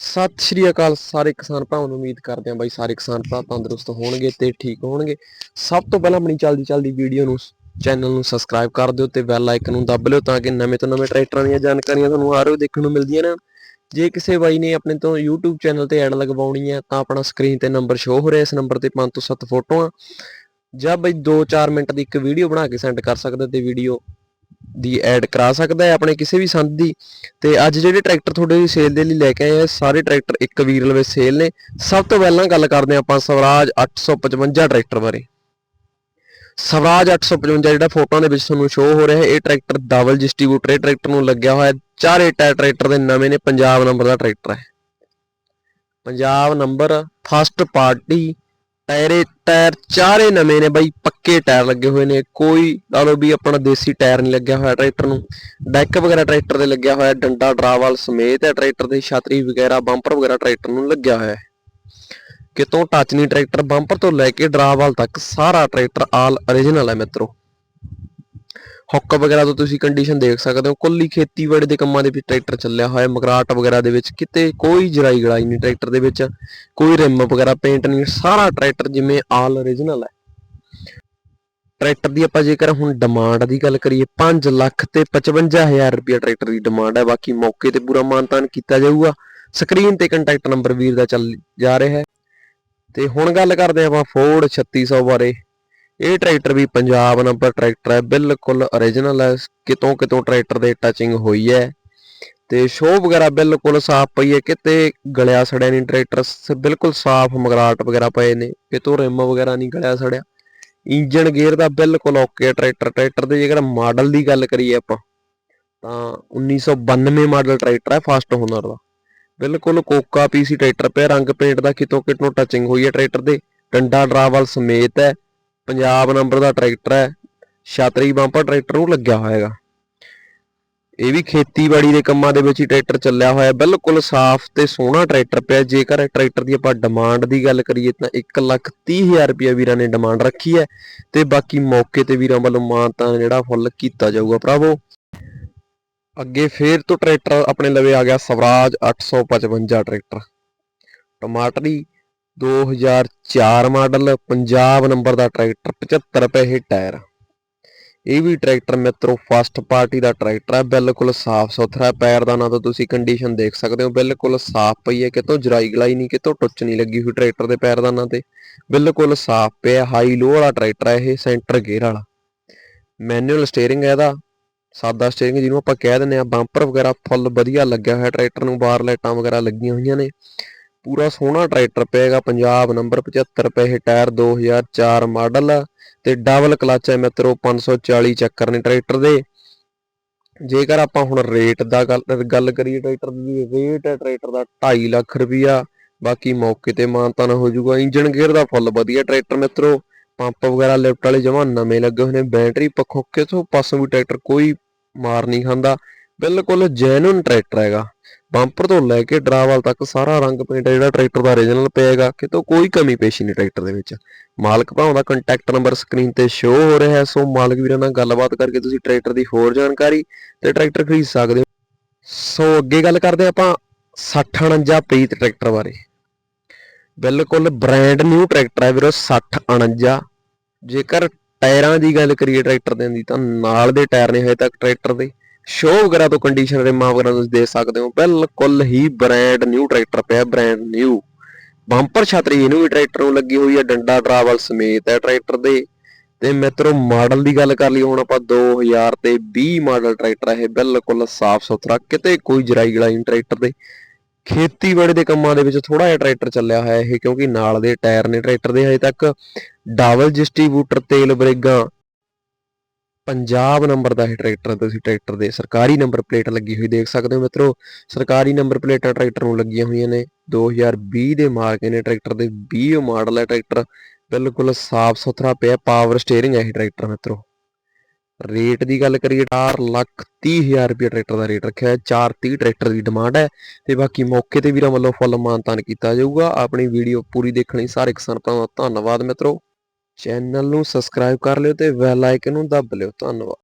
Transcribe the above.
ਸਤਿ ਸ਼੍ਰੀ ਅਕਾਲ ਸਾਰੇ ਕਿਸਾਨ ਭਰਾਵਾਂ ਨੂੰ, ਉਮੀਦ ਕਰਦੇ ਹਾਂ ਬਾਈ ਸਾਰੇ ਕਿਸਾਨ ਭਰਾ ਤੰਦਰੁਸਤ ਹੋਣਗੇ ਤੇ ਠੀਕ ਹੋਣਗੇ। ਸਭ ਤੋਂ ਪਹਿਲਾਂ ਆਪਣੀ ਚੱਲਦੀ ਚੱਲਦੀ ਵੀਡੀਓ ਨੂੰ, ਚੈਨਲ ਨੂੰ ਸਬਸਕ੍ਰਾਈਬ ਕਰ ਦਿਓ ਤੇ ਬੈਲ ਆਈਕਨ ਨੂੰ ਦੱਬ ਲਿਓ ਤਾਂ ਕਿ ਨਵੇਂ ਤੋਂ ਨਵੇਂ ਟਰੈਕਟਰਾਂ ਦੀਆਂ ਜਾਣਕਾਰੀਆਂ ਤੁਹਾਨੂੰ ਆ ਰਹੀ ਦੇਖਣ ਨੂੰ ਮਿਲਦੀਆਂ ਨੇ ਜੇ ਕਿਸੇ ਬਾਈ ਨੇ ਆਪਣੇ ਤੋਂ YouTube ਚੈਨਲ ਤੇ ਐਡ ਲਗਵਾਉਣੀ ਹੈ ਤਾਂ ਆਪਣਾ ਸਕਰੀਨ ਤੇ ਨੰਬਰ ਸ਼ੋ ਹੋ ਰਿਹਾ, ਇਸ ਨੰਬਰ ਤੇ 5 ਤੋਂ 7 ਫੋਟੋਆਂ। ਜਾਂ ਬਈ 2-4 ਮਿੰਟ ਦੀ ਇੱਕ ਵੀਡੀਓ ਬਣਾ ਕੇ ਸੈਂਡ ਕਰ ਸਕਦਾ ਤੇ ਵੀਡੀਓ ਦੀ ਐਡ ਕਰਾ ਸਕਦਾ ਹੈ ਆਪਣੇ ਕਿਸੇ ਵੀ ਸੰਦ ਦੀ। ਤੇ ਅੱਜ ਜਿਹੜੇ ਟਰੈਕਟਰ ਤੁਹਾਡੇ ਲਈ ਸੇਲ ਦੇ ਲਈ ਲੈ ਕੇ ਆਏ ਆ, ਸਾਰੇ ਟਰੈਕਟਰ ਇੱਕ ਵੀਰ ਲਵੇ ਸੇਲ ਨੇ। ਸਭ ਤੋਂ ਪਹਿਲਾਂ ਗੱਲ ਕਰਦੇ ਹਾਂ ਆਪਾਂ ਸਵਰਾਜ 855 ਟਰੈਕਟਰ ਬਾਰੇ। ਸਵਰਾਜ 855 ਜਿਹੜਾ ਫੋਟੋਆਂ ਦੇ ਵਿੱਚ ਤੁਹਾਨੂੰ ਸ਼ੋਅ ਹੋ ਰਿਹਾ ਹੈ ਇਹ ਟਰੈਕਟਰ ਡਬਲ ਡਿਸਟ੍ਰੀਬਿਊਟਰ ਇਹ ਟਰੈਕਟਰ ਨੂੰ ਲੱਗਿਆ ਹੋਇਆ ਚਾਰੇ ਟਾਇਰ ਟਰੈਕਟਰ ਦੇ ਨਵੇਂ ਨੇ, ਪੰਜਾਬ ਨੰਬਰ ਦਾ ਟਰੈਕਟਰ ਹੈ। ਪੰਜਾਬ ਨੰਬਰ ਫਸਟ ਪਾਰਟੀ ਟਾਇਰੇ, ਟਾਇਰ ਚਾਰੇ ਨਵੇਂ ਨੇ ਬਾਈ, ਪੱਕੇ ਟਾਇਰ ਲੱਗੇ ਹੋਏ ਨੇ। ਕੋਈ ਲਾ ਲਓ ਵੀ ਆਪਣਾ ਦੇਸੀ ਟਾਇਰ ਨਹੀਂ ਲੱਗਿਆ ਹੋਇਆ ਟਰੈਕਟਰ ਨੂੰ। ਡੈਕ ਵਗੈਰਾ ਟਰੈਕਟਰ ਦੇ ਲੱਗਿਆ ਹੋਇਆ, ਡੰਡਾ, ਡਰਾਵਾਲ ਸਮੇਤ ਹੈ ਟਰੈਕਟਰ ਦੇ ਛਤਰੀ ਵਗੈਰਾ, ਬੰਪਰ ਵਗੈਰਾ ਟਰੈਕਟਰ ਨੂੰ ਲੱਗਿਆ ਹੋਇਆ ਹੈ। ਕਿਤੋਂ ਟੱਚ ਨਹੀਂ ਟਰੈਕਟਰ, ਬੰਪਰ ਤੋਂ ਲੈ ਕੇ ਡਰਾਵਾਲ ਤੱਕ ਸਾਰਾ ਟਰੈਕਟਰ ਆਲ origignal ਹੈ ਮਿੱਤਰੋ। ਹੁੱਕ ਵਗੈਰਾ ਤੋਂ ਤੁਸੀਂ ਕੰਡੀਸ਼ਨ ਦੇਖ ਸਕਦੇ ਹੋ। ਕੁੱਲੀ ਖੇਤੀਬਾੜੀ ਦੇ ਕੰਮਾਂ ਦੇ ਵਿੱਚ ਟਰੈਕਟਰ ਚੱਲਿਆ ਹੋਇਆ ਮਗਰਾਟ ਵਗੈਰਾ ਦੇ ਵਿੱਚ ਕਿਤੇ ਕੋਈ ਜਰਾਈ ਗੜਾਈ ਨਹੀਂ ਟਰੈਕਟਰ ਦੇ ਵਿੱਚ। ਕੋਈ ਰਿਮ ਵਗੈਰਾ ਪੇਂਟ ਨਹੀਂ। ਸਾਰਾ ਟਰੈਕਟਰ ਜਿਵੇਂ ਆਲ origignal ਹੈ। ਟਰੈਕਟਰ ਦੀ ਆਪਾਂ ਜੇਕਰ ਹੁਣ ਡਿਮਾਂਡ ਦੀ ਗੱਲ ਕਰੀਏ 5 ਲੱਖ ਤੇ 55000 ਰੁਪਏ ਟਰੈਕਟਰ ਦੀ ਡਿਮਾਂਡ ਹੈ। ਬਾਕੀ ਮੌਕੇ ਤੇ ਪੂਰਾ ਮਾਨਤਾਨ ਕੀਤਾ ਜਾਊਗਾ। ਸਕਰੀਨ ਤੇ ਕੰਟੈਕਟ ਨੰਬਰ ਵੀਰ ਦਾ ਚੱਲ ਜਾ ਰਿਹਾ ਹੈ। ਤੇ ਹੁਣ ਗੱਲ ਕਰਦੇ ਆਪਾਂ ਫੋਰਡ 3600 ਬਾਰੇ। ਇਹ ਟਰੈਕਟਰ ਵੀ ਪੰਜਾਬ ਨੰਬਰ ਟਰੈਕਟਰ ਹੈ, ਬਿਲਕੁਲ origignal ਹੈ, ਕਿਤੋਂ ਕਿਤੋਂ ਟਰੈਕਟਰ ਦੇ ਟਚਿੰਗ ਹੋਈ ਹੈ। ਤੇ ਸ਼ੋ ਵਗੈਰਾ ਬਿਲਕੁਲ ਸਾਫ਼ ਪਈ ਹੈ, ਕਿਤੇ ਗਲਿਆ ਸੜਿਆ ਨਹੀਂ ਟਰੈਕਟਰ ਬਿਲਕੁਲ ਸਾਫ਼ ਮਗਰਾਟ ਵਗੈਰਾ ਪਏ ਨੇ, ਕਿਤੋਂ ਰਿਮ ਵਗੈਰਾ ਨਹੀਂ ਗਲਿਆ ਸੜਿਆ। ਇੰਜਨ ਗੇਅਰ ਦਾ ਬਿਲਕੁਲ ਓਕੇ ਟਰੈਕਟਰ ਟਰੈਕਟਰ ਦੇ ਜੇਕਰ ਮਾਡਲ ਦੀ ਗੱਲ ਕਰੀਏ ਆਪਾਂ, ਤਾਂ 1992 ਮਾਡਲ ਟਰੈਕਟਰ ਹੈ ਫਸਟ ਹੁਨਰ ਦਾ। ਬਿਲਕੁਲ ਕੋਕਾ ਪੀਸੀ ਟਰੈਕਟਰ ਪਿਆ, ਰੰਗ ਪੇਂਟ ਦਾ ਕਿਤੋਂ ਕਿਤੋਂ ਟੱਚਿੰਗ ਹੋਈ ਹੈ ਟਰੈਕਟਰ ਦੇ, ਡੰਡਾ ਡਰਾਵਲ ਸਮੇਤ ਹੈ। ਪੰਜਾਬ ਨੰਬਰ ਦਾ ਟਰੈਕਟਰ ਹੈ। ਛਤਰੀ ਬੰਪਰ ਟਰੈਕਟਰ ਨੂੰ ਲੱਗਿਆ ਹੋਇਆ ਹੈਗਾ। ਇਹ ਵੀ ਖੇਤੀਬਾੜੀ ਦੇ ਕੰਮਾਂ ਦੇ ਵਿੱਚ ਹੀ ਟਰੈਕਟਰ ਚੱਲਿਆ ਹੋਇਆ ਬਿਲਕੁਲ ਸਾਫ਼ ਤੇ ਸੋਹਣਾ ਟਰੈਕਟਰ ਪਿਆ। ਜੇਕਰ ਟਰੈਕਟਰ ਦੀ ਆਪਾਂ ਡਿਮਾਂਡ ਦੀ ਗੱਲ ਕਰੀਏ ਤਾਂ 130000 ਰੁਪਏ ਵੀਰਾਂ ਨੇ ਡਿਮਾਂਡ ਰੱਖੀ ਹੈ ਤੇ ਬਾਕੀ ਮੌਕੇ ਤੇ ਵੀਰਾਂ ਵੱਲੋਂ ਮਾਨਤਾਨ ਜਿਹੜਾ ਫੁੱਲ ਕੀਤਾ ਜਾਊਗਾ ਭਰਾਵੋ। ਅੱਗੇ ਫੇਰ ਤੋਂ ਟਰੈਕਟਰ ਆਪਣੇ ਲਵੇ ਆ ਗਿਆ ਸਵਰਾਜ 855 ਟਰੈਕਟਰ। ਟਮਾਟਰੀ 2004 ਮਾਡਲ ਪੰਜਾਬ ਨੰਬਰ ਦਾ ਟਰੈਕਟਰ 75 ਰੁਪਏ ਟਾਇਰ। ਇਹ ਵੀ ਟਰੈਕਟਰ ਮਿੱਤਰੋ ਫਸਟ ਪਾਰਟੀ ਦਾ ਟਰੈਕਟਰ ਹੈ ਬਿਲਕੁਲ ਸਾਫ਼ ਸੁਥਰਾ ਪੈਰਦਾਨਾ ਤੋਂ ਤੁਸੀਂ ਕੰਡੀਸ਼ਨ ਦੇਖ ਸਕਦੇ ਹੋ, ਬਿਲਕੁਲ ਸਾਫ਼ ਪਈ ਹੈ। ਕਿਤੋਂ ਜਰਾਈ ਗਲਾਈ ਨਹੀਂ, ਕਿਤੋਂ ਟੁੱਚ ਨਹੀਂ ਲੱਗੀ ਹੋਈ ਟਰੈਕਟਰ ਦੇ ਪੈਰਦਾਨਾ ਤੇ। ਬਿਲਕੁਲ ਸਾਫ਼ ਪਿਆ ਹਾਈ ਲੋ ਵਾਲਾ ਟਰੈਕਟਰ ਹੈ ਇਹ ਸੈਂਟਰ ਗੇਅਰ ਵਾਲਾ। ਮੈਨੂਅਲ ਸਟੀਅਰਿੰਗ ਹੈ ਇਹਦਾ, ਸਾਦਾ ਸਟੀਅਰਿੰਗ ਜਿਹਨੂੰ ਆਪਾਂ ਕਹਿ ਦਿੰਦੇ ਆ ਬੰਪਰ ਵਗੈਰਾ ਫੁੱਲ ਵਧੀਆ ਲੱਗਿਆ ਹੋਇਆ ਟਰੈਕਟਰ ਨੂੰ ਬਾਰ ਲਾਈਟਾਂ ਵਗੈਰਾ ਲੱਗੀਆਂ ਹੋਈਆਂ ਨੇ। ਪੂਰਾ ਸੋਹਣਾ ਟਰੈਕਟਰ ਪਏਗਾ, ਪੰਜਾਬ ਨੰਬਰ 75 ਰੁਪਏ ਟਾਇਰ 2004 ਮਾਡਲ ਤੇ ਡਬਲ ਕਲਚ ਹੈ ਮਿੱਤਰੋ 540 ਚੱਕਰ ਨੇ ਟਰੈਕਟਰ ਦੇ। ਜੇਕਰ ਆਪਾਂ ਹੁਣ ਰੇਟ ਦਾ ਗੱਲ ਕਰੀਏ ਟਰੈਕਟਰ ਦੀ ਰੇਟ ਹੈ ਟਰੈਕਟਰ ਦਾ 2.5 ਲੱਖ ਰੁਪਈਆ। ਬਾਕੀ ਮੌਕੇ ਤੇ ਮਾਨਤਾਨ ਹੋ ਜਾਊਗਾ ਇੰਜਨ ਗੇਅਰ ਦਾ ਫੁੱਲ ਵਧੀਆ ਟਰੈਕਟਰ ਮਿੱਤਰੋ। ਪੰਪ ਵਗੈਰਾ, ਲਿਫਟ ਵਾਲੇ ਜਮਾਂ ਨਵੇਂ ਲੱਗੇ ਹੋਏ ਨੇ, ਬੈਟਰੀ ਪੱਖੋਂ ਕਿਥੋਂ ਪਾਸੋਂ ਵੀ ਟਰੈਕਟਰ ਕੋਈ ਮਾਰ ਨਹੀਂ ਖਾਂਦਾ। ਬਿਲਕੁਲ ਜੈਨੂਨ ਟਰੈਕਟਰ ਹੈਗਾ। ਬੰਪਰ ਤੋਂ ਲੈ ਕੇ ਡਰਾਵਲ ਤੱਕ ਸਾਰਾ ਰੰਗ ਪੇਂਟ ਹੈ ਜਿਹੜਾ ਟਰੈਕਟਰ ਦਾ origignal ਪਿਆਗਾ ਕਿਤੋਂ ਕੋਈ ਕਮੀ ਪੇਸ਼ੀ ਨਹੀਂ ਟਰੈਕਟਰ ਦੇ ਵਿੱਚ। ਮਾਲਕ ਭਰਾਵਾਂ ਦਾ ਕੰਟੈਕਟ ਨੰਬਰ ਸਕਰੀਨ ਤੇ ਸ਼ੋ ਹੋ ਰਿਹਾ ਹੈ, ਸੋ ਮਾਲਕ ਵੀਰਾਂ ਨਾਲ ਗੱਲਬਾਤ ਕਰਕੇ ਤੁਸੀਂ ਟਰੈਕਟਰ ਦੀ ਹੋਰ ਜਾਣਕਾਰੀ ਤੇ ਟਰੈਕਟਰ ਖਰੀਦ ਸਕਦੇ ਹੋ। ਸੋ ਅੱਗੇ ਗੱਲ ਕਰਦੇ ਹਾਂ ਆਪਾਂ 6049 ਪ੍ਰੀਤ ਟਰੈਕਟਰ ਬਾਰੇ। ਬਿਲਕੁਲ ਬ੍ਰਾਂਡ ਨਿਊ ਟਰੈਕਟਰ ਹੈ ਵੀਰੋ 6049 ਜੇਕਰ ਟਾਇਰਾਂ ਦੀ ਗੱਲ ਕਰੀਏ ਟਰੈਕਟਰ ਦੇ ਦੀ, ਤਾਂ ਨਾਲ ਦੇ ਟਾਇਰ ਨੇ ਹਜੇ ਤੱਕ ਟਰੈਕਟਰ ਦੇ। ਸ਼ੋ ਵਗੈਰਾ ਤੋਂ ਕੰਡੀਸ਼ਨ ਰਿਮਾਂ ਵਗੈਰਾ ਤੁਸੀਂ ਦੇਖ ਸਕਦੇ ਹੋ। ਬਿਲਕੁਲ ਹੀ ਬ੍ਰਾਂਡ ਨਿਊ ਟਰੈਕਟਰ ਪਿਆ ਬ੍ਰਾਂਡ ਨਿਊ ਬੰਪਰ ਛਤਰੀ ਇਹਨੂੰ ਵੀ ਟਰੈਕਟਰ ਨੂੰ ਲੱਗੀ ਹੋਈ ਹੈ ਡੰਡਾ ਡਰਾਵਲ ਸਮੇਤ ਹੈ ਟਰੈਕਟਰ ਦੇ। ਤੇ ਮਿੱਤਰੋ ਮਾਡਲ ਦੀ ਗੱਲ ਕਰ ਲਈ, ਹੁਣ ਆਪਾਂ 2000 ਤੇ 20 ਮਾਡਲ ਟਰੈਕਟਰ ਇਹ, ਬਿਲਕੁਲ ਸਾਫ਼ ਸੁਥਰਾ, ਕਿਤੇ ਕੋਈ ਜਰਾਈ ਗਲਾਈ ਨਹੀਂ ਟਰੈਕਟਰ ਦੇ। ਖੇਤੀਬਾੜੀ ਦੇ ਕੰਮਾਂ ਦੇ ਵਿੱਚ ਥੋੜਾ ਜਿਹਾ ਟਰੈਕਟਰ ਚੱਲਿਆ ਹੋਇਆ ਇਹ, ਕਿਉਂਕਿ ਨਾਲ ਦੇ ਟਾਇਰ ਨੇ ਟਰੈਕਟਰ ਦੇ, ਹਜੇ ਤੱਕ ਡਬਲ ਡਿਸਟ੍ਰੀਬਿਊਟਰ ਤੇਲ ਬਰੇਗਾਂ। ਪੰਜਾਬ ਨੰਬਰ ਦਾ ਇਹ ਟਰੈਕਟਰ ਤੁਸੀਂ ਟਰੈਕਟਰ ਦੇ ਸਰਕਾਰੀ ਨੰਬਰ ਪਲੇਟ ਲੱਗੀ ਹੋਈ, ਦੇਖ ਸਕਦੇ ਹੋ ਮਿੱਤਰੋ, ਸਰਕਾਰੀ ਨੰਬਰ ਪਲੇਟਾਂ ਟਰੈਕਟਰ ਨੂੰ ਲੱਗੀਆਂ ਹੋਈਆਂ ਨੇ 2020 ਦੇ ਮਾਰਕੇ ਨੇ ਟਰੈਕਟਰ ਦੇ 20 ਮਾਡਲ ਹੈ ਟਰੈਕਟਰ, ਬਿਲਕੁਲ ਸਾਫ਼ ਸੁਥਰਾ ਪਿਆ ਪਾਵਰ ਸਟੀਅਰਿੰਗ ਹੈ ਇਹ ਟਰੈਕਟਰ ਮਿੱਤਰੋ। ਰੇਟ ਦੀ ਗੱਲ ਕਰੀਏ 4 ਲੱਖ 30 ਹਜ਼ਾਰ ਰੁਪਏ ਟਰੈਕਟਰ ਦਾ ਰੇਟ ਰੱਖਿਆ ਹੈ 430 ਟਰੈਕਟਰ ਦੀ ਡਿਮਾਂਡ ਹੈ ਤੇ ਬਾਕੀ ਮੌਕੇ ਤੇ ਵੀਰਾਂ ਵੱਲੋਂ ਫੁੱਲ ਮਾਨਤਾਨ ਕੀਤਾ ਜਾਊਗਾ। ਆਪਣੀ ਵੀਡੀਓ ਪੂਰੀ ਦੇਖਣ ਲਈ ਸਾਰੇ ਕਿਸਾਨ ਭਰਾਵਾਂ ਦਾ ਧੰਨਵਾਦ ਮਿੱਤਰੋ। ਚੈਨਲ ਨੂੰ ਸਬਸਕ੍ਰਾਈਬ ਕਰ ਲਿਓ ਤੇ ਬੈਲ ਆਈਕਨ ਨੂੰ ਦੱਬ ਲਿਓ। ਧੰਨਵਾਦ।